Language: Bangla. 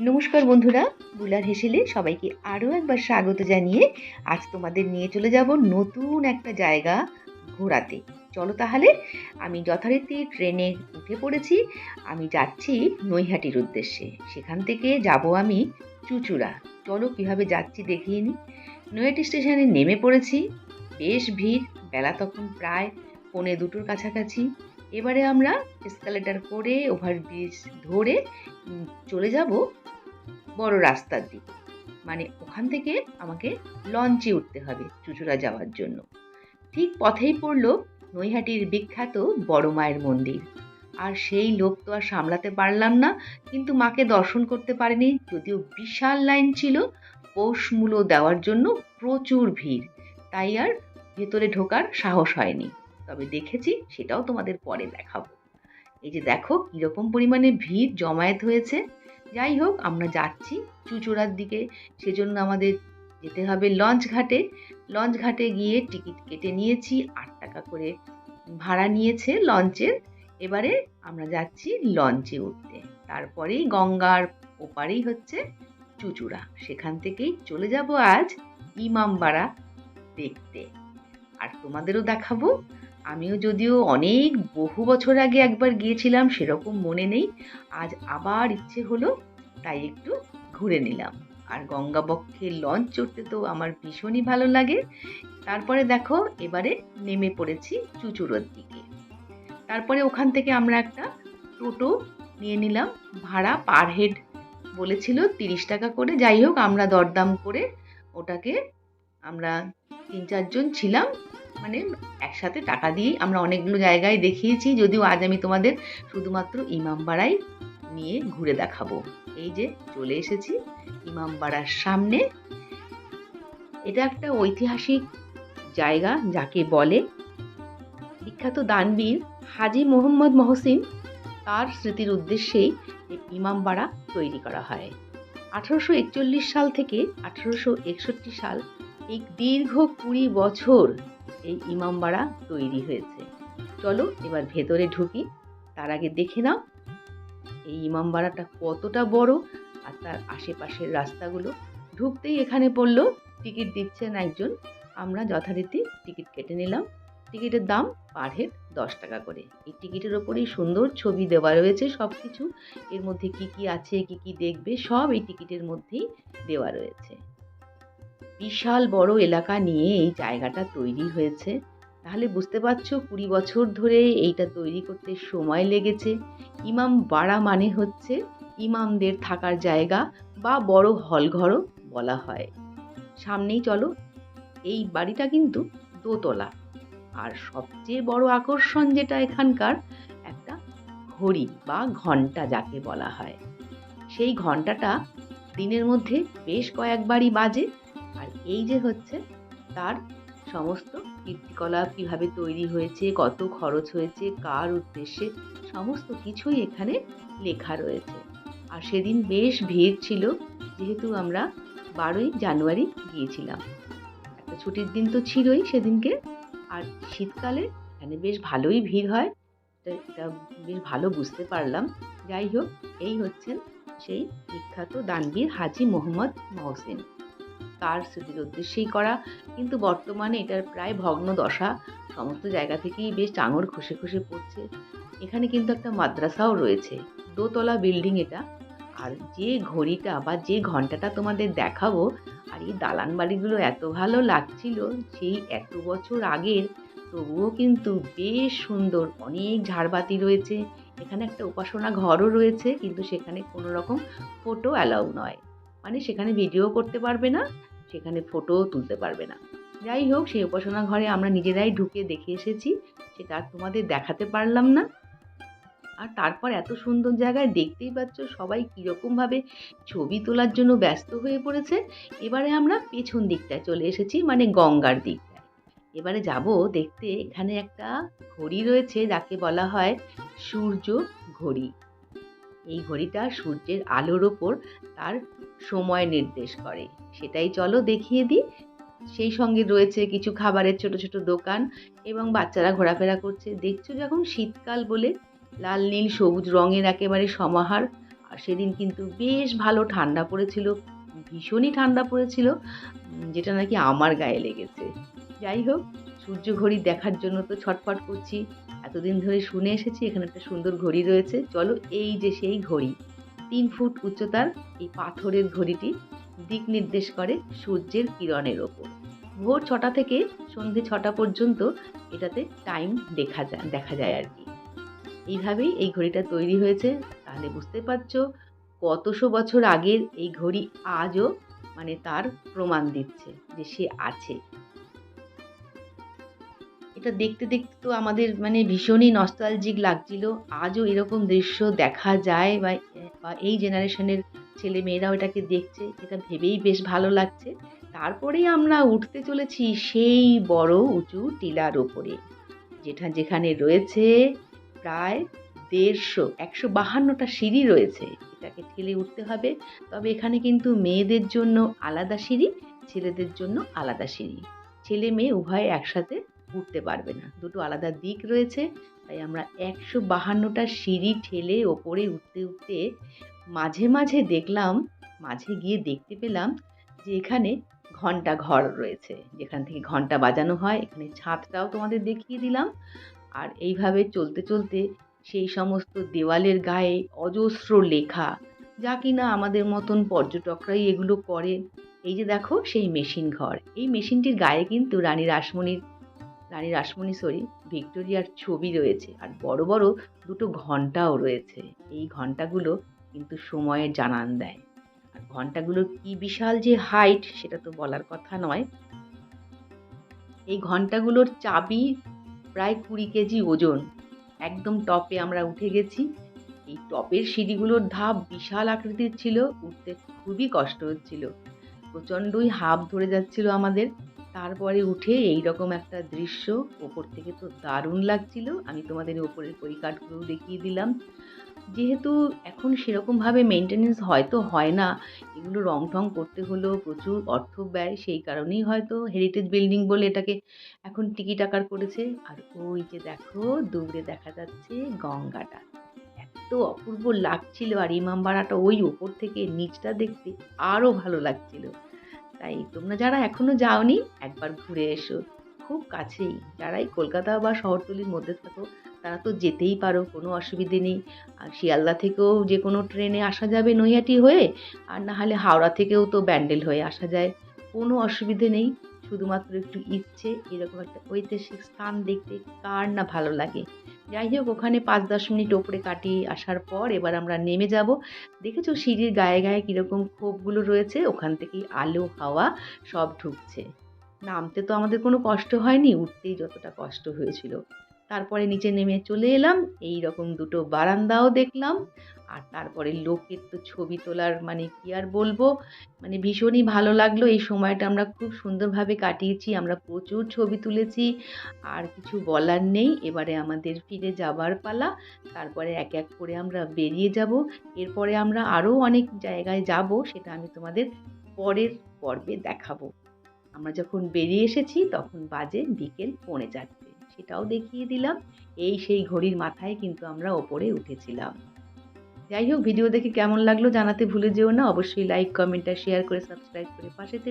নমস্কার বন্ধুরা বুলার হেসেলে সবাইকে আরও একবার স্বাগত জানিয়ে আজ তোমাদের নিয়ে চলে যাব নতুন একটা জায়গা ঘোরাতে। চলো তাহলে, আমি যথারীতি ট্রেনে উঠে পড়েছি, আমি যাচ্ছি নৈহাটির উদ্দেশ্যে। সেখান থেকে যাব আমি চুচুড়া। চলো কীভাবে যাচ্ছি দেখিয়ে নিই নৈহাটি স্টেশনে নেমে পড়েছি, বেশ ভিড়, বেলা তখন প্রায় পৌনে দুটোর কাছাকাছি। এবারে আমরা এসকালেটার করে ওভারব্রিজ ধরে চলে যাব বড় রাস্তার দিকে। মানে ওখান থেকে আমাকে লঞ্চে উঠতে হবে চুচুড়া যাওয়ার জন্য। ঠিক পথেই পড়ল নৈহাটির বিখ্যাত বড় মায়ের মন্দির। আর সেই লোক তো আর সামলাতে পারলাম না, কিন্তু মাকে দর্শন করতে পারিনি, যদিও বিশাল লাইন ছিল, পৌষ মূল্য দেওয়ার জন্য প্রচুর ভিড়। তাই আর ভেতরে ঢোকার সাহস হয়নি। তবে দেখেছি সেটাও তোমাদের পরে দেখাবো। এই যে দেখো কীরকম পরিমাণে ভিড় জমায়েত হয়েছে। যাই হোক, আমরা যাচ্ছি চুচুড়ার দিকে। সেজন্য আমাদের যেতে হবে লঞ্চ ঘাটে। লঞ্চ ঘাটে গিয়ে টিকিট কেটে নিয়েছি, আট টাকা করে ভাড়া নিয়েছে লঞ্চের। এবারে আমরা যাচ্ছি লঞ্চে উঠতে। তারপরেই গঙ্গার ওপারেই হচ্ছে চুচুড়া। সেখান থেকেই চলে যাব আজ ইমামবাড়া দেখতে। আর তোমাদেরও দেখাবো আমিও যদিও অনেক বহু বছর আগে একবার গিয়েছিলাম, সেরকম মনে নেই। আজ আবার ইচ্ছে হলো, তাই একটু ঘুরে নিলাম। আর গঙ্গাবক্ষে লঞ্চ চড়তে তো আমার ভীষণই ভালো লাগে। তারপরে দেখো, এবারে নেমে পড়েছি চুচুড়োর দিকে। তারপরে ওখান থেকে আমরা একটা টোটো নিয়ে নিলাম। ভাড়া পার হেড বলেছিল তিরিশ টাকা করে। যাই হোক, আমরা দরদাম করে ওটাকে আমরা তিন চারজন ছিলাম। মানে একসাথে টাকা দিয়েই আমরা অনেকগুলো জায়গায় দেখিয়েছি, যদিও আজ আমি তোমাদের শুধুমাত্র ইমামবাড়াই নিয়ে ঘুরে দেখাবো। এই যে চলে এসেছি ইমামবাড়ার সামনে। এটা একটা ঐতিহাসিক জায়গা যাকে বলে বিখ্যাত দানবীর হাজি মোহাম্মদ মহসিন। তার স্মৃতির উদ্দেশ্যেই ইমামবাড়া তৈরি করা হয়। আঠারোশো একচল্লিশ সাল থেকে আঠারোশো একষট্টি সাল এই দীর্ঘ কুড়ি বছর এই ইমামবাড়া তৈরি হয়েছে। চলো এবার ভেতরে ঢুকি। তার আগে দেখে নাও এই ইমামবাড়াটা কতটা বড় আর তার আশেপাশের রাস্তাগুলো। ঢুকতেই এখানে পড়ল, টিকিট দিচ্ছেন একজন। আমরা যথারীতি টিকিট কেটে নিলাম। টিকিটের দাম পার হেড দশ টাকা করে। এই টিকিটের ওপরেই সুন্দর ছবি দেওয়া রয়েছে সব কিছু এর মধ্যে কি কি আছে, কি কি দেখবে, সব এই টিকিটের মধ্যেই দেওয়া রয়েছে। বিশাল বড় এলাকা নিয়ে এই জায়গাটা তৈরি হয়েছে। তাহলে বুঝতে পারছ কুড়ি বছর ধরে এইটা তৈরি করতে সময় লেগেছে। ইমাম বাড়া মানে হচ্ছে ইমামদের থাকার জায়গা বা বড় হলঘরও বলা হয়। সামনেই চলো, এই বাড়িটা কিন্তু দোতলা। আর সবচেয়ে বড় আকর্ষণ যেটা এখানকার, একটা ঘড়ি বা ঘণ্টা যাকে বলা হয়। সেই ঘন্টাটা দিনের মধ্যে বেশ কয়েকবারই বাজে এই যে হচ্ছে তার সমস্ত কীর্তিকলাপ কীভাবে তৈরি হয়েছে, কত খরচ হয়েছে, কার উদ্দেশ্যে সমস্ত কিছুই এখানে লেখা রয়েছে। আর সেদিন বেশ ভিড় ছিল, যেহেতু আমরা বারোই জানুয়ারি গিয়েছিলাম। একটা ছুটির দিন তো ছিলই সেদিনকে, আর শীতকালে এখানে বেশ ভালোই ভিড় হয়। এটা বেশ ভালো বুঝতে পারলাম। যাই হোক, এই হচ্ছেন সেই বিখ্যাত দানবীর হাজি মোহাম্মদ মহসিন। তার স্মৃতির উদ্দেশ্যেই করা। কিন্তু বর্তমানে এটার প্রায় ভগ্ন দশা। সমস্ত জায়গা থেকেই বেশ চাঙর খসে খসে পড়ছে। এখানে কিন্তু একটা মাদ্রাসাও রয়েছে। দোতলা বিল্ডিং এটা। আর যে ঘড়িটা বা যে ঘন্টাটা তোমাদের দেখাবো, আর এই দালান বাড়িগুলো এত ভালো লাগছিল সেই এত বছর আগের, তবুও কিন্তু বেশ সুন্দর। অনেক ঝাড়বাতি রয়েছে। এখানে একটা উপাসনা ঘরও রয়েছে, কিন্তু সেখানে কোনো রকম ফটো অ্যালাউ নয়। মানে সেখানে ভিডিও করতে পারবে না, সেখানে ফটোও তুলতে পারবে না। যাই হোক, সেই উপাসনা ঘরে আমরা নিজেরাই ঢুকে দেখে এসেছি, সেটা আর তোমাদের দেখাতে পারলাম না। আর তারপর এত সুন্দর জায়গায় দেখতেই পাচ্ছ সবাই কীরকমভাবে ছবি তোলার জন্য ব্যস্ত হয়ে পড়েছে। এবারে আমরা পেছন দিকটায় চলে এসেছি মানে গঙ্গার দিকটায়। এবারে যাব দেখতে, এখানে একটা ঘড়ি রয়েছে, যাকে বলা হয় সূর্য ঘড়ি। এই ঘড়িটা সূর্যের আলোর ওপর তার সময় নির্দেশ করে। সেটাই চলো দেখিয়ে দিই। সেই সঙ্গে রয়েছে কিছু খাবারের ছোট ছোট দোকান এবং বাচ্চারা ঘোরাফেরা করছে। দেখছ যখন শীতকাল বলে লাল, নীল, সবুজ রঙের একেবারে সমাহার। আর সেদিন কিন্তু বেশ ভালো ঠান্ডা পড়েছিল, ভীষণই ঠান্ডা পড়েছিল যেটা নাকি আমার গায়ে লেগেছে। যাই হোক, সূর্য ঘড়ি দেখার জন্য তো ছটফট করছি। এতদিন ধরে শুনে এসেছি, এখানে একটা সুন্দর ঘড়ি রয়েছে। চলো এই যে সেই ঘড়ি। তিন ফুট উচ্চতার এই পাথরের ঘড়িটি দিক নির্দেশ করে সূর্যের কিরণের ওপর। ভোর ছটা থেকে সন্ধে ছটা পর্যন্ত এটাতে টাইম দেখা যায় দেখা যায় আর কি। এইভাবেই এই ঘড়িটা তৈরি হয়েছে। তাহলে বুঝতে পারছ কতশো বছর আগের এই ঘড়ি আজও মানে তার প্রমাণ দিচ্ছে যে সে আছে। এটা দেখতে দেখতে তো আমাদের মানে ভীষণই নস্টালজিক লাগছিল। আজও এরকম দৃশ্য দেখা যায় বা এই জেনারেশনের ছেলে মেয়েরাও এটাকে দেখছে, এটা ভেবেই বেশ ভালো লাগছে। তারপরেই আমরা উঠতে চলেছি সেই বড় উঁচু টিলার ওপরে যেটা যেখানে রয়েছে প্রায় দেড়শো, একশো বাহান্নটা সিঁড়ি রয়েছে। এটাকে ঠেলে উঠতে হবে। তবে এখানে কিন্তু মেয়েদের জন্য আলাদা সিঁড়ি, ছেলেদের জন্য আলাদা সিঁড়ি। ছেলে মেয়ে উভয় একসাথে উঠতে পারবে না। দুটো আলাদা দিক রয়েছে, তাই আমরা একশো বাহান্নটা সিঁড়ি ঠেলে ওপরে উঠতে উঠতে মাঝে মাঝে দেখলাম, মাঝে গিয়ে দেখতে পেলাম যে এখানে ঘণ্টা ঘর রয়েছে। যেখান থেকে ঘণ্টা বাজানো হয়, এখানে ছাদটাও তোমাদের দেখিয়ে দিলাম। আর এইভাবে চলতে চলতে সেই সমস্ত দেওয়ালের গায়ে অজস্র লেখা, যা কিনা আমাদের মতন পর্যটকরাই এগুলো করে। এই যে দেখো, সেই মেশিন ঘর। এই মেশিনটির গায়ে কিন্তু রানী রাসমণির রানী রাসমণি সরি, ভিক্টোরিয়ার ছবি রয়েছে। আর বড় বড় দুটো ঘন্টাও রয়েছে। এই ঘন্টাগুলো কিন্তু সময়ের জানান দেয়। আর ঘন্টাগুলোর কি বিশাল যে হাইট সেটা তো বলার কথা নয়। এই ঘন্টাগুলোর চাবি প্রায় কুড়ি কেজি ওজন। একদম টপে আমরা উঠে গেছি। এই টপের সিঁড়িগুলোর ধাপ বিশাল আকৃতির ছিল, উঠতে খুবই কষ্ট হচ্ছিল। প্রচণ্ডই হাঁপ ধরে যাচ্ছিল আমাদের। তারপরে উঠে এই রকম একটা দৃশ্য, ওপর থেকে তো দারুণ লাগছিল। আমি তোমাদের ওপরের পরিকাঠগুলো দেখিয়ে দিলাম। যেহেতু এখন সেরকমভাবে মেনটেনেন্স হয়তো হয় না, এগুলো রং টং করতে হলেও প্রচুর অর্থ ব্যয়, সেই কারণেই হয়তো হেরিটেজ বিল্ডিং বলে এটাকে এখন টিকিট আকার করেছে। আর ওই যে দেখো, দূরে দেখা যাচ্ছে গঙ্গাটা। এত অপূর্ব লাগছিল। আর ইমামবাড়াটা ওই ওপর থেকে, নিচটা দেখতে আরও ভালো লাগছিল। তাই তোমরা যারা এখনও যাওনি, একবার ঘুরে এসো। খুব কাছেই। যারাই কলকাতা বা শহরতলির মধ্যে থাকো, তারা তো যেতেই পারো, কোনো অসুবিধে নেই। আর শিয়ালদা থেকেও যে কোনো ট্রেনে আসা যাবে নৈহাটি হয়ে, আর না হলে হাওড়া থেকেও তো ব্যান্ডেল হয়ে আসা যায়। কোনো অসুবিধে নেই। শুধুমাত্র একটু ইচ্ছে, এরকম একটা ঐতিহাসিক স্থান দেখতে কার না ভালো লাগে। যাই হোক, ওখানে পাঁচ দশ মিনিট ওপরে কাটিয়ে আসার পর এবার আমরা নেমে যাব। দেখেছ সিঁড়ির গায়ে গায়ে কীরকম খোপগুলো রয়েছে? ওখান থেকেই আলো, হাওয়া সব ঢুকছে। নামতে তো আমাদের কোনো কষ্ট হয়নি, উঠতেই যতটা কষ্ট হয়েছিল। তারপরে নিচে নেমে চলে এলাম এই রকম দুটো বারান্দাও দেখলাম। আর তারপরে লোকের তো ছবি তোলার মানে কি আর বলব? মানে ভীষণই ভালো লাগল। এই সময়টা আমরা খুব সুন্দরভাবে কাটিয়েছি। আমরা প্রচুর ছবি তুলেছি। আর কিছু বলার নেই। এবারে আমাদের ফিরে যাবার পালা। তারপরে এক এক করে আমরা বেরিয়ে যাব। এরপরে আমরা আরও অনেক জায়গায় যাব। সেটা আমি তোমাদের পরের পর্বে দেখাবো। আমরা যখন বেরিয়ে এসেছি, তখন বাজে বিকেল পৌনে চারটে। সেটাও দেখিয়ে দিলাম। এই সেই ঘড়ির মাথায় কিন্তু আমরা ওপরে উঠেছিলাম। যাই হোক, ভিডিও দেখে কেমন লাগল জানাতে ভুলে যেও না। অবশ্যই লাইক কমেন্ট আর শেয়ার করে সাবস্ক্রাইব করে পাশে